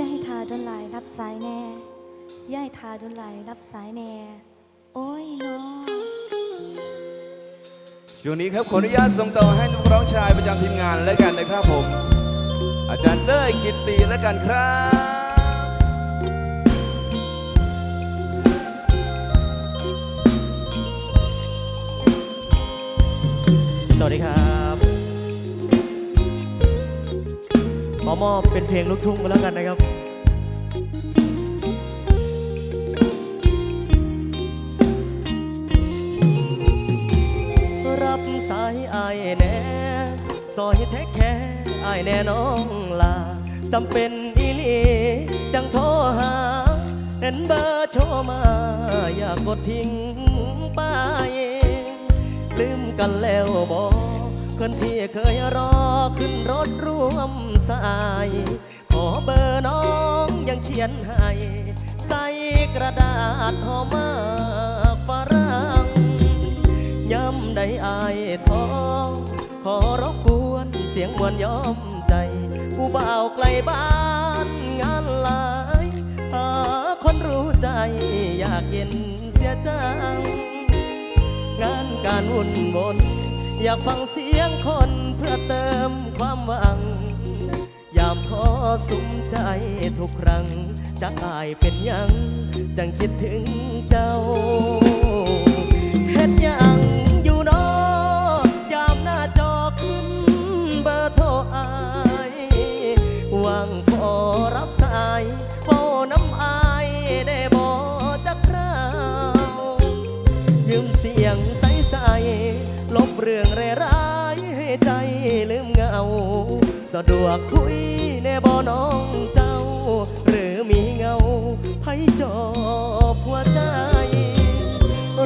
ย่ายทาดนไหลายรับสายแน่ย่ายทาดนไหลายรับสายแน่ โอ้ยเนาะช่วงนี้ครับขออนุญาตส่งต่อให้นักร้องชายประจำทีมงานแล้วกันนะครับผม อาจารย์เต้ยกิตติแล้วกันครับสวัสดีครับ อมอบเป็นเพลงลูกทุ่งมาแล้วกันนะครับรับสายอายแน่ซอยแท้แค่อายแน่น้องลาจำเป็นอีลีจังโทรหาเห็นเบอร์โชมา อยากกดทิ้งไปลืมกันแล้วบอกคนที่เคยรอ นรถร่วมสายขอเบอร์น้องยังเขียนให้ใส่กระดาษห่อมาฝรั่งย้ำได้อายท้องขอรบกวนเสียงมวนย้อมใจ ผู้บ่าวไกลบ้านงานหลายหาคนรู้ใจอยากเย็นเสียจัง งานการวุ่นบน อยากฟังเสียงคนเพื่อเติมความหวัง ยามท้อสุมใจทุกครั้ง จะอายเป็นยัง จังคิดถึงเจ้าเฮ็ดยังอยู่นอยามหน้าจอขึ้นเบอร์โทรอายหวังพอรับสาย สะดวกคุยในบ่น้องเจ้า หรือมีเงาไผจอบหัวใจ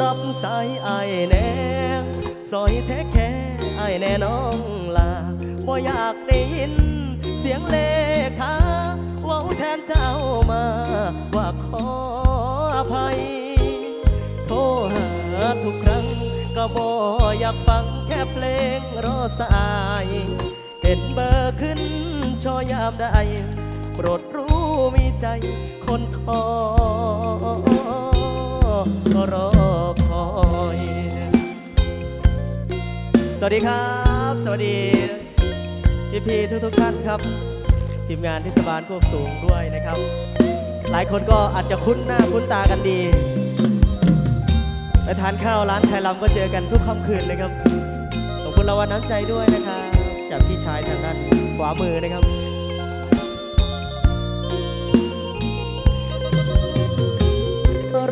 รับสายไอแน่ซอยแท้แค่ไอแน่น้องลาบ่อยากได้ยิน เสียงเลขาเว้าแทนเจ้ามา ว่าขออภัย โทรหาทุกครั้งก็บออยากฟังแค่เพลงรอสาย เห็นเบอร์ขึ้นชอยามใดโปรดรู้มีใจคนคอรอคอย สวัสดีครับ สวัสดี พี่พีทุกทุกๆท่านครับ ทีมงานเทศบาลโคกสูงด้วยนะครับ หลายคนก็อาจจะคุ้นหน้าคุ้นตากันดีไปทานข้าวร้านไทยลำก็เจอกันทุกค่ำคืนเลยครับขอบคุณรางวัลน้ำใจด้วยนะครับ จากพี่ชายทางด้านขวามือนะครับ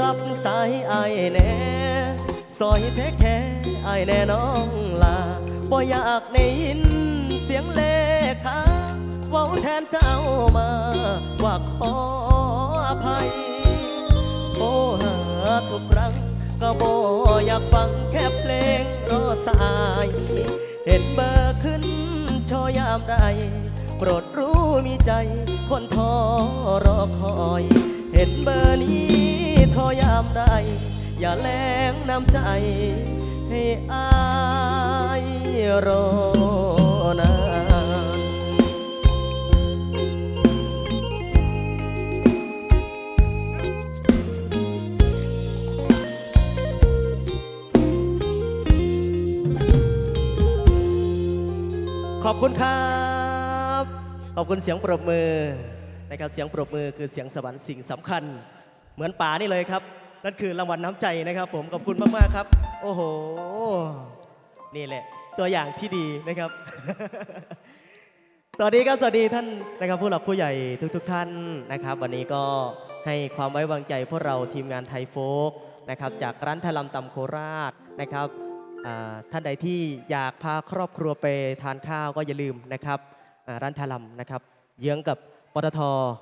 รับสายไอแน่ซอยแท้แค่ไอแน่น้องลาบ่อยากได้ยินเสียงเลขาเว้าแทนเจ้ามาว่าขออภัยโทรหาทุกครั้งก็บออยากฟังแค่เพลงรอสายเห็นเบอร์ขึ้นชอยามใดโปรดรู้มีใจ คนทอรอคอย เห็นเบอร์นี้ทอยามใดอย่าแรงน้ำใจ ให้อายรอนา อบคุณครับ ขอบคุณเสียงปรบมือนะครับเสียงปรบมือคือเสียงสวรรค์สิ่งสำคัญ เหมือนป่านี่เลยครับ นั่นคือรางวัลน้ำใจนะครับ ผมขอบคุณมากๆครับ โอ้โห นี่แหละ ตัวอย่างที่ดีนะครับสวัสดีครับสวัสดีท่านนะครับผู้หลักผู้ใหญ่ทุก ๆ ท่านนะครับ วันนี้ก็ให้ความไว้วางใจพวกเราทีมงานไทยโฟกนะครับจากร้านไทยลำตำโคราชนะครับ ท่านใดที่อยากพาครอบครัวไปทานข้าวก็อย่าลืมนะครับร้านทยลำนะครับ เยื้องกับปตท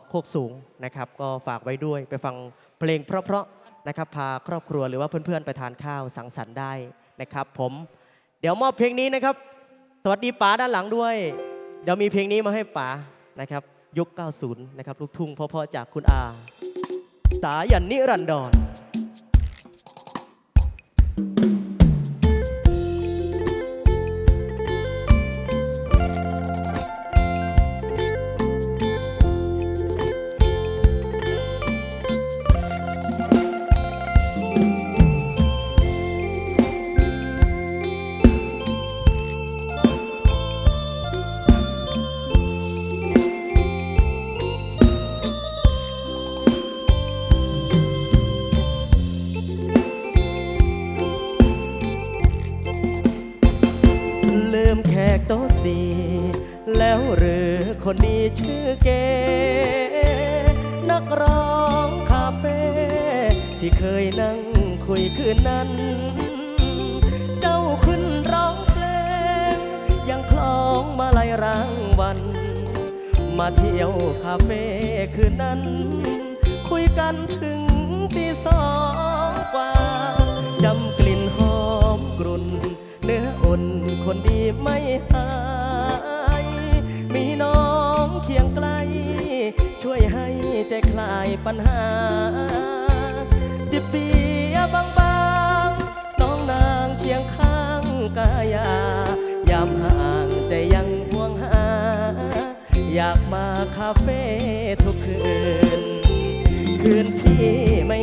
โคกสูงนะครับ ก็ฝากไว้ด้วยไปฟังเพลงเพราะๆนะครับพาครอบครัวหรือว่าเพื่อนๆไปทานข้าวสังสรรค์ได้นะครับ ผมเดี๋ยวมอบเพลงนี้นะครับ สวัสดีป๋าด้านหลังด้วย เดี๋ยวมีเพลงนี้มาให้ป๋านะครับยุค 90 นะครับลูกทุ่งเพราะๆจากคุณอา สายันนิรันดร แล้วหรือคนดีชื่อเก นักร้องคาเฟ่ที่เคยนั่งคุยคืนนั้น เจ้าขึ้นร้องเพลง ยังคล้องมาลายรางวัลมาเที่ยวคาเฟ่คืนนั้น คุยกันถึงตีสองกว่า คนดีไม่หาย มีน้องเคียงไกล ช่วยให้ใจคลายปัญหา จิบเบียร์บางๆ น้องนางเคียงข้างกายายามห่างใจยังห่วงหา อยากมาคาเฟ่ทุกคืน คืนพี่ไม่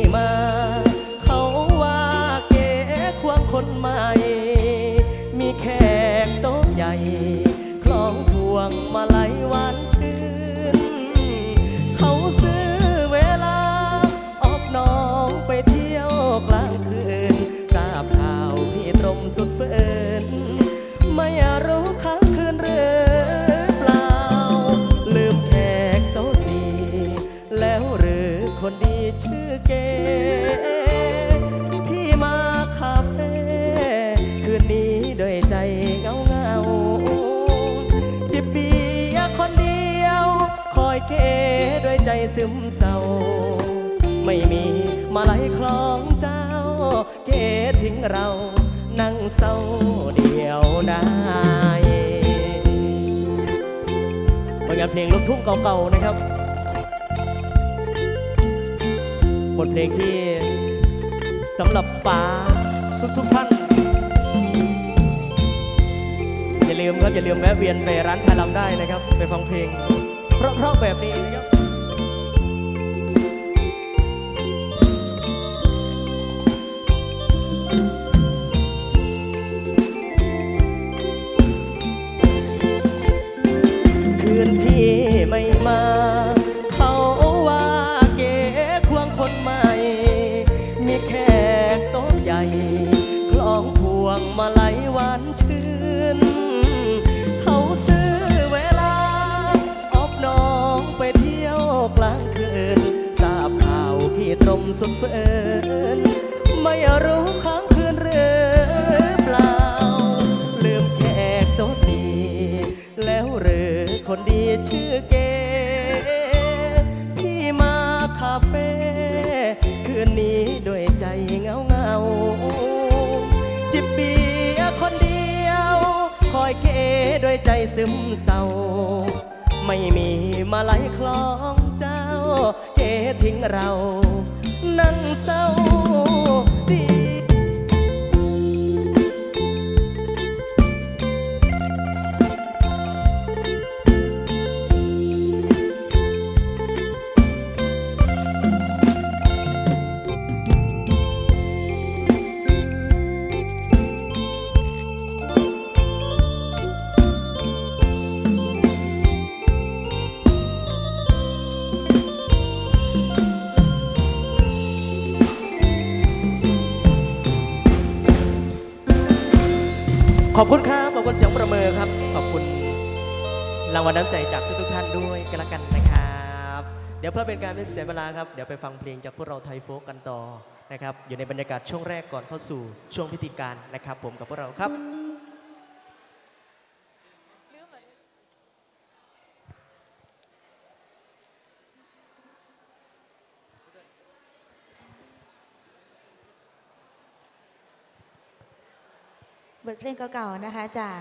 ซึมเศร้า ไม่มีมาลัยคล้องเจ้า เกทิ้งเรา นั่งเศร้าเดียวได้ผลงานเพลงลูกทุ่งเก่าๆนะครับบทเพลงที่สำหรับป๋าทุกๆท่าน อย่าลืมครับ อย่าลืมแวะเวียนไปร้านทาลำได้นะครับ ไปฟังเพลงเพราะๆแบบนี้นะครับ กลางคืนทราบข่าวพี่ตรงสุดเฟินไม่รู้ค้างคืนหรือเปล่า ลืมแขกโต๊ะสี่แล้วหรือคนดีชื่อเก พี่มาคาเฟ่คืนนี้ด้วยใจเงาเงาจิบเบียคนเดียว คอยเกด้วยใจซึมเศร้า ไม่มีมาไหลคล้องเจ้าเกทิ้งเรา นั่งเศร้า ขอบคุณครับขอบคุณเสียงประเมินครับ ขอบคุณรางวัลน้ำใจจากทุกๆท่านด้วยกันละกันนะครับ เดี๋ยวเพื่อเป็นการไม่เสียเวลาครับ เดี๋ยวไปฟังเพลงจากพวกเราไทยโฟกกันต่อนะครับ อยู่ในบรรยากาศช่วงแรกก่อนเข้าสู่ช่วงพิธีการนะครับ ผมกับพวกเราครับ ทเพลงเก่าๆนะคะ จาก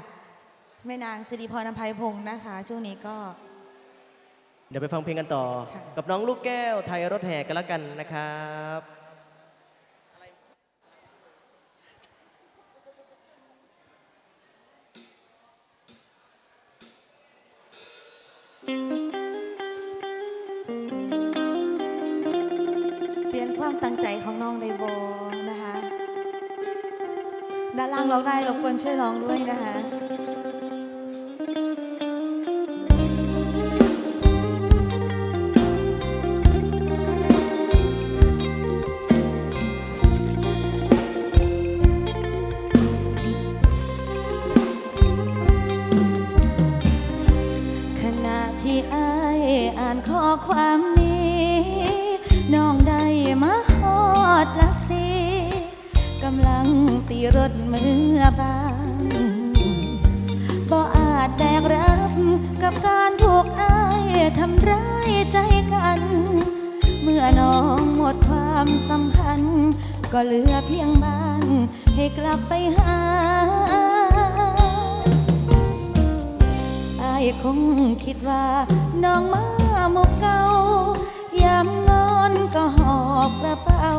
แม่นางสิริพรอภัยพงศ์นะคะ ช่วงนี้ก็ เดี๋ยวไปฟังเพลงกันต่อ ค่ะ กับน้องลูกแก้วไทยรถแห่กันละกันนะครับ ร้องได้รบกวนช่วยร้องด้วยนะคะ ใจกัน เมื่อน้องหมดความสำคัญก็เหลือเพียงบ้าน ให้กลับไปหาอายคงคิดว่าน้องมาหมกเก่ายามนอนก็หอบกระเป๋า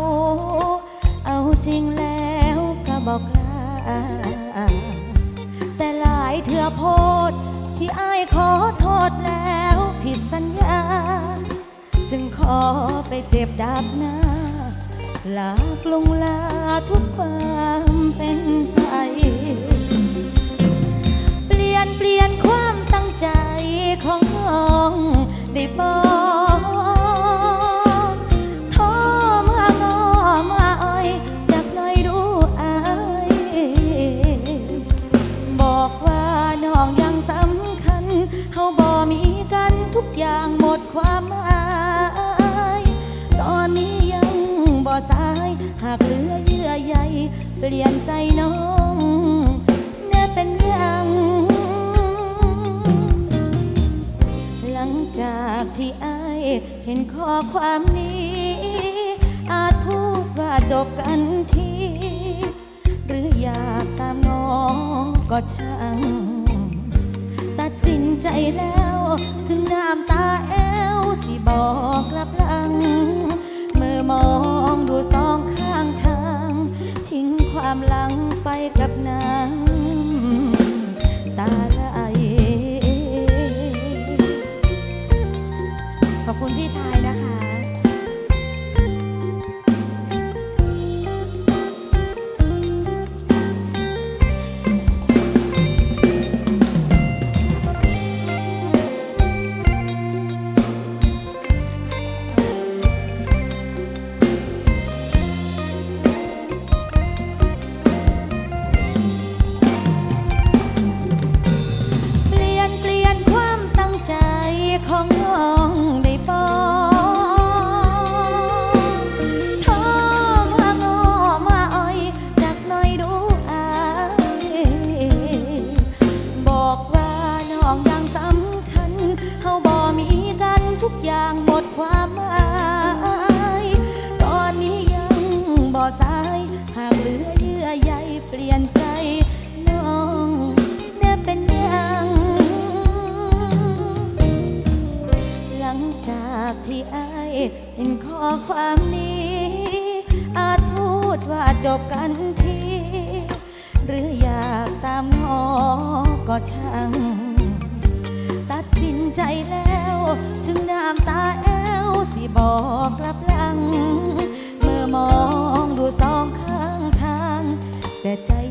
เอาจริงแล้วก็บอกลาแต่หลายเถื่อโพดที่อายขอโทษแล้ว สัญญา จึงขอไปเจ็บดาบหน้า ลากลงลาทุกความเป็นไป เปลี่ยนเปลี่ยนความตั้งใจของน้องได้บอก ข้อความนี้ อาจพูดว่าจบกันที หรืออยากตามงอก็ช่าง ตัดสินใจแล้ว ถึงน้ำตาแอวสิบอกกลับหลัง เมื่อมองดูสองข้างทาง ทิ้งความหลังไปกับน้ำต ขอบคุณพี่ชายนะคะ ปลี่ยนใจน้องแน่เป็นยัง หลังจากที่อายเห็นข้อความนี้ อาจพูดว่าจบกันทีหรืออยากตามงอก็ช่าง ตัดสินใจแล้ว ถึงน้ำตาแอวสิบอกกลับหลัง ใจ